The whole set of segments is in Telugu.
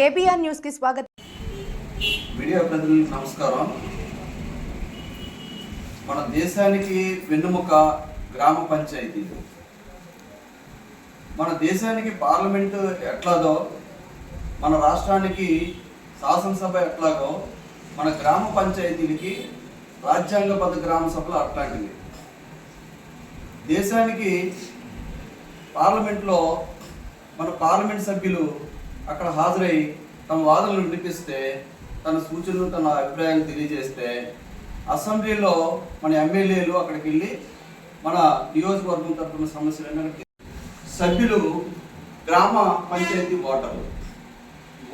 కేబిఆర్ న్యూస్కి స్వాగతం. మీడియా ప్రతినిధులకు నమస్కారం. మన దేశానికి వెన్నుముక గ్రామ పంచాయతీలు మన దేశానికి పార్లమెంట్ ఎట్లాదో మన రాష్ట్రానికి శాసనసభ ఎట్లాగో మన గ్రామ పంచాయతీలకి రాజ్యాంగబద్ధ గ్రామ సభలు అట్లాంటివి. దేశానికి పార్లమెంట్లో మన పార్లమెంట్ సభ్యులు అక్కడ హాజరై తమ వాదనలు వినిపిస్తే తన సూచనలు తన అభిప్రాయాలు తెలియజేస్తే అసెంబ్లీలో మన ఎమ్మెల్యేలు అక్కడికి వెళ్ళి మన నియోజకవర్గం తరఫున సమస్యలు సభ్యులు గ్రామ పంచాయతీ ఓటర్లు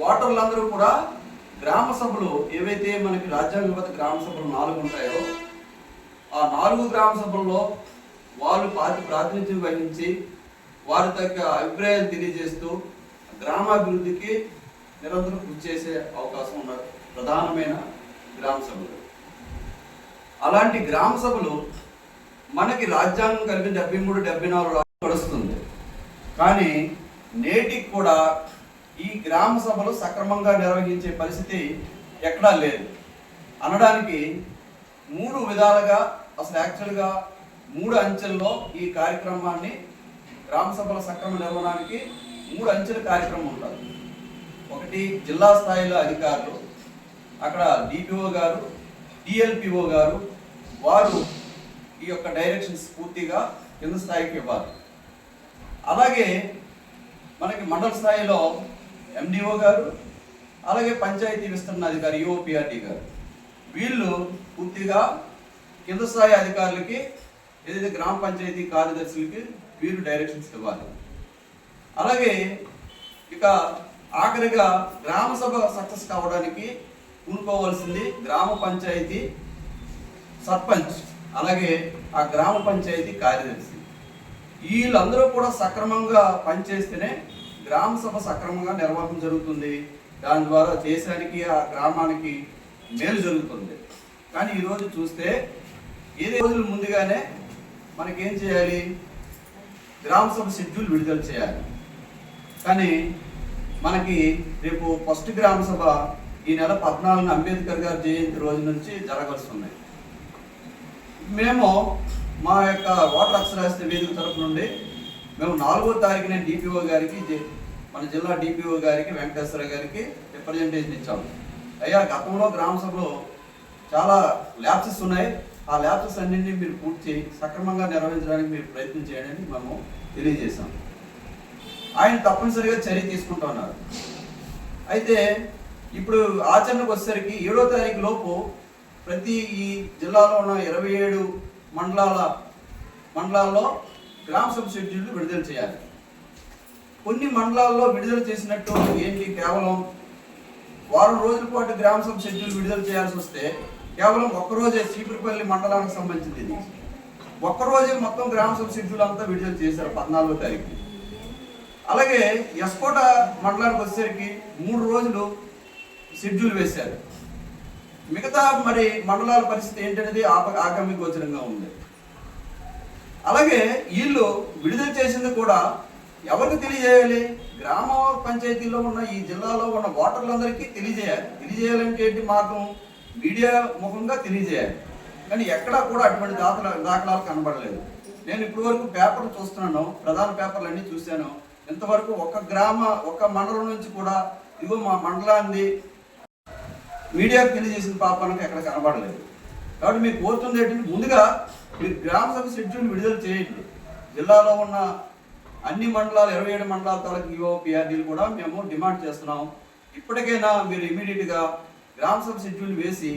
ఓటర్లందరూ కూడా గ్రామ సభలు ఏవైతే మనకి రాజ్యాంగబద్ధ గ్రామ సభలు నాలుగు ఉంటాయో ఆ నాలుగు గ్రామ సభల్లో వాళ్ళు పార్టీ ప్రాతినిధ్యం వహించి వారి తగ్గ అభిప్రాయాలు తెలియజేస్తూ గ్రామాభివృద్ధికి నిరంతరం కృషి చేసే అవకాశం ఉన్న ప్రధానమైన గ్రామ సభలు. అలాంటి గ్రామ సభలు మనకి రాజ్యాంగం కలిపి డెబ్బై మూడు డెబ్బై నాలుగు నడుస్తుంది. కానీ నేటికి కూడా ఈ గ్రామ సభలు సక్రమంగా నిర్వహించే పరిస్థితి ఎక్కడా లేదు. అనడానికి మూడు విధాలుగా అసలు యాక్చువల్గా మూడు అంచెల్లో ఈ కార్యక్రమాన్ని గ్రామ సభల సక్రమ నిర్వహణకి మూడు అంచెల కార్యక్రమం ఉంటుంది ఒకటి జిల్లా స్థాయిలో అధికారులు అక్కడ డిపిఓ గారు డిఎల్పిఓ గారు వారు ఈ యొక్క డైరెక్షన్స్ పూర్తిగా కింద స్థాయికి ఇవ్వాలి. అలాగే మనకి మండల స్థాయిలో ఎండిఓ గారు అలాగే పంచాయతీ విస్తరణ అధికారి యుఓపిఆర్డి గారు. వీళ్ళు పూర్తిగా కింద స్థాయి అధికారులకి ఏదైతే గ్రామ పంచాయతీ కార్యదర్శులకి వీరు డైరెక్షన్స్ ఇవ్వాలి. అలాగే ఇక ఆఖరిగా గ్రామ సభ సక్సెస్ కావడానికి పూనుకోవాల్సింది గ్రామ పంచాయతీ సర్పంచ్ అలాగే ఆ గ్రామ పంచాయతీ కార్యదర్శి. వీళ్ళందరూ కూడా సక్రమంగా పనిచేస్తేనే గ్రామ సభ సక్రమంగా నిర్వహణ జరుగుతుంది. దాని ద్వారా దేశానికి ఆ గ్రామానికి మేలు జరుగుతుంది. కానీ ఈరోజు చూస్తే ఏదే రోజుల ముందుగానే మనకేం చేయాలి? గ్రామ సభ షెడ్యూల్ విడుదల చేయాలి. కానీ మనకి రేపు ఫస్ట్ గ్రామ సభ ఈ నెల పద్నాలుగున అంబేద్కర్ గారి జయంతి రోజు నుంచి జరగాల్సి ఉన్నాయి మేము మా యొక్క వాటర్ అక్షరాస్తి వేదిక తరపు నుండి మేము నాలుగో తారీఖున డిపిఓ గారికి మన జిల్లా డిపిఓ గారికి వెంకటేశ్వర గారికి రిప్రజెంటేషన్ ఇచ్చాము అయ్యా గతంలో గ్రామ సభలో చాలా ల్యాప్సెస్ ఉన్నాయి. ఆ ల్యాప్సెస్ అన్నింటినీ మీరు పూర్తి సక్రమంగా నిర్వహించడానికి మీరు ప్రయత్నం చేయండి మేము తెలియజేశాం. ఆయన తప్పనిసరిగా చర్య తీసుకుంటున్నారు అయితే ఇప్పుడు ఆచరణకు వచ్చేసరికి ఏడో తారీఖు లోపు ప్రతి ఈ జిల్లాలో ఉన్న ఇరవై ఏడు మండలాల మండలాల్లో గ్రామ సభ షెడ్యూల్ విడుదల చేయాలి. కొన్ని మండలాల్లో విడుదల చేసినట్టు ఏంటి కేవలం వారం రోజుల పాటు గ్రామ సభ షెడ్యూల్ విడుదల చేయాల్సి వస్తే కేవలం ఒక్కరోజే చీపురుపల్లి మండలానికి సంబంధించింది ఇది. ఒక్కరోజే మొత్తం గ్రామ సభ షెడ్యూల్ అంతా విడుదల చేశారు పద్నాలుగో తారీఖు. అలాగే ఎస్కోట మండలానికి వచ్చేసరికి మూడు రోజులు షెడ్యూల్ వేశారు. మిగతా మరి మండలాల పరిస్థితి ఏంటనేది ఆప ఆగమ్య గోచరంగా ఉంది. అలాగే వీళ్ళు విడుదల చేసింది కూడా ఎవరికి తెలియజేయాలి? గ్రామ పంచాయతీలో ఉన్న ఈ జిల్లాలో ఉన్న ఓటర్లందరికీ తెలియజేయాలి. తెలియజేయాలంటే ఏంటి మార్గం? మీడియా ముఖంగా తెలియజేయాలి. కానీ ఎక్కడా కూడా అటువంటి దాఖలా దాఖలాలు కనబడలేదు. నేను ఇప్పటివరకు పేపర్లు చూస్తున్నాను. ప్రధాన పేపర్లు అన్నీ చూశాను. ఇంతవరకు ఒక గ్రామ ఒక మండలం నుంచి కూడా ఇదిగో మా మండలాన్ని మీడియాకు తెలియజేసిన పాపానికి ఎక్కడ కనబడలేదు. కాబట్టి మీకు కోరుతుంది ఏంటంటే ముందుగా మీరు గ్రామ సభ షెడ్యూల్ విడుదల చేయండి. జిల్లాలో ఉన్న అన్ని మండలాలు ఇరవై ఏడు మండలాల తాలూకు యువ పిఆర్డీలు కూడా మేము డిమాండ్ చేస్తున్నాం. ఇప్పటికైనా మీరు ఇమీడియట్గా గ్రామ సభ షెడ్యూల్ వేసి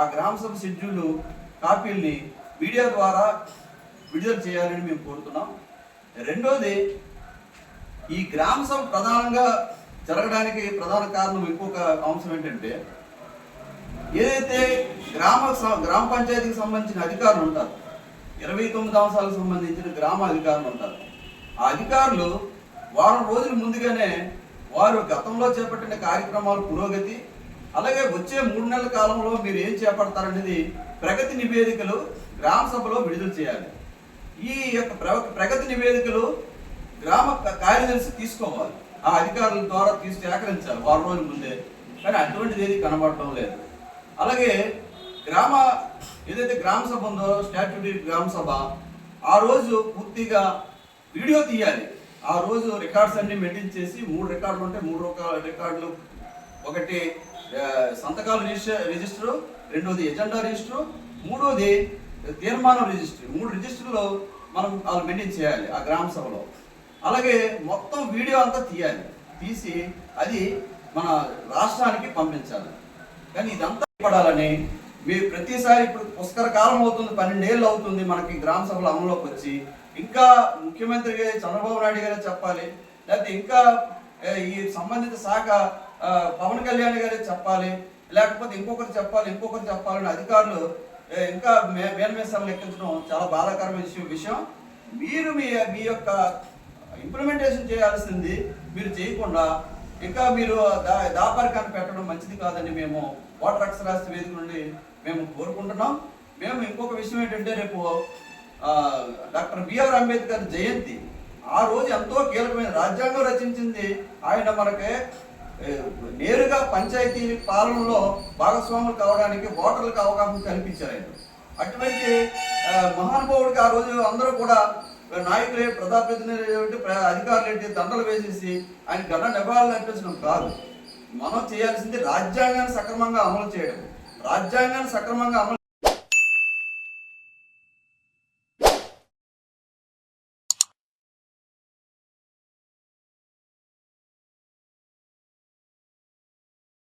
ఆ గ్రామ సభ షెడ్యూల్ కాపీల్ని మీడియా ద్వారా విడుదల చేయాలని మేము కోరుతున్నాం. రెండోది ఈ గ్రామ సభ ప్రధానంగా జరగడానికి ప్రధాన కారణం ఇంకొక అంశం ఏంటంటే ఏదైతే గ్రామ స- గ్రామ పంచాయతీకి సంబంధించిన అధికారులు ఉంటారు ఇరవై తొమ్మిది అంశాలకు సంబంధించిన గ్రామ అధికారులు ఉంటారు ఆ అధికారులు వారం రోజుల ముందుగానే వారు గతంలో చేపట్టిన కార్యక్రమాల పురోగతి అలాగే వచ్చే మూడు నెలల కాలంలో మీరు ఏం చేపడతారనేది ప్రగతి నివేదికలు గ్రామ సభలో విడుదల చేయాలి. ఈ యొక్క ప్ర- ప్రగతి నివేదికలు గ్రామ కార్యదర్శి తీసుకోవాలి. ఆ అధికారుల ద్వారా తీసి సేకరించాలి వారం రోజుల ముందే. కానీ అటువంటిది ఏది కనబడటం లేదు. అలాగే గ్రామ ఏదైతే గ్రామ సభ ఉందో స్టాట్యూటరీ గ్రామ సభ ఆ రోజు పూర్తిగా వీడియో తీయాలి. ఆ రోజు రికార్డ్స్ అన్ని మెయింటైన్ చేసి మూడు రికార్డులు ఉంటే మూడు రకాల రికార్డులు. ఒకటి సంతకాలు సంతకాల రిజిస్టర్ రిజిస్టర్ రెండోది ఎజెండా రిజిస్టర్ మూడోది తీర్మానం రిజిస్టర్. మూడు రిజిస్టర్లో మనం వాళ్ళు మెయింటైన్ చేయాలి ఆ గ్రామ సభలో. అలాగే మొత్తం వీడియో అంతా తీయాలి. తీసి అది మన రాష్ట్రానికి పంపించాలి. కానీ ఇదంతా పడాలని మీరు ప్రతిసారి ఇప్పుడు పుష్కర కాలం అవుతుంది పన్నెండేళ్ళు అవుతుంది మనకి గ్రామ సభలు అమలులోకి వచ్చి. ఇంకా ముఖ్యమంత్రి చంద్రబాబు నాయుడు గారే చెప్పాలి. లేకపోతే ఇంకా ఈ సంబంధిత శాఖ పవన్ కళ్యాణ్ గారే చెప్పాలి. లేకపోతే ఇంకొకరు చెప్పాలి ఇంకొకరు చెప్పాలని అధికారులు ఇంకా మే మేల్మేసాలు లెక్కించడం చాలా బాధాకరమైన విషయం. విషయం మీరు మీ మీ యొక్క ఇంప్లిమెంటేషన్ చేయాల్సింది మీరు చేయకుండా ఇంకా మీరు దా దాపరికాన్ని పెట్టడం మంచిది కాదని మేము వాటర్ అక్షరాస్తి వేదిక నుండి మేము కోరుకుంటున్నాం. మేము ఇంకొక విషయం ఏంటంటే రేపు డాక్టర్ బిఆర్ అంబేద్కర్ జయంతి. ఆ రోజు ఎంతో కీలకమైన రాజ్యాంగం రచించింది. ఆయన మనకి నేరుగా పంచాయతీ పాలనలో భాగస్వాములు కావడానికి ఓటర్లకు అవకాశం కల్పించారు ఆయన. అటువంటి మహానుభావుడికి ఆ రోజు అందరూ కూడా నాయకులే ప్రజాప్రతినిధులు ఏంటి, ప్ర- అధికారులు ఏంటి దండలు వేసేసి ఆయన గణ నివాళులు అనిపించడం కాదు. మనం చేయాల్సింది రాజ్యాంగాన్ని సక్రమంగా అమలు చేయడం. రాజ్యాంగాన్ని సక్రమంగా అమలు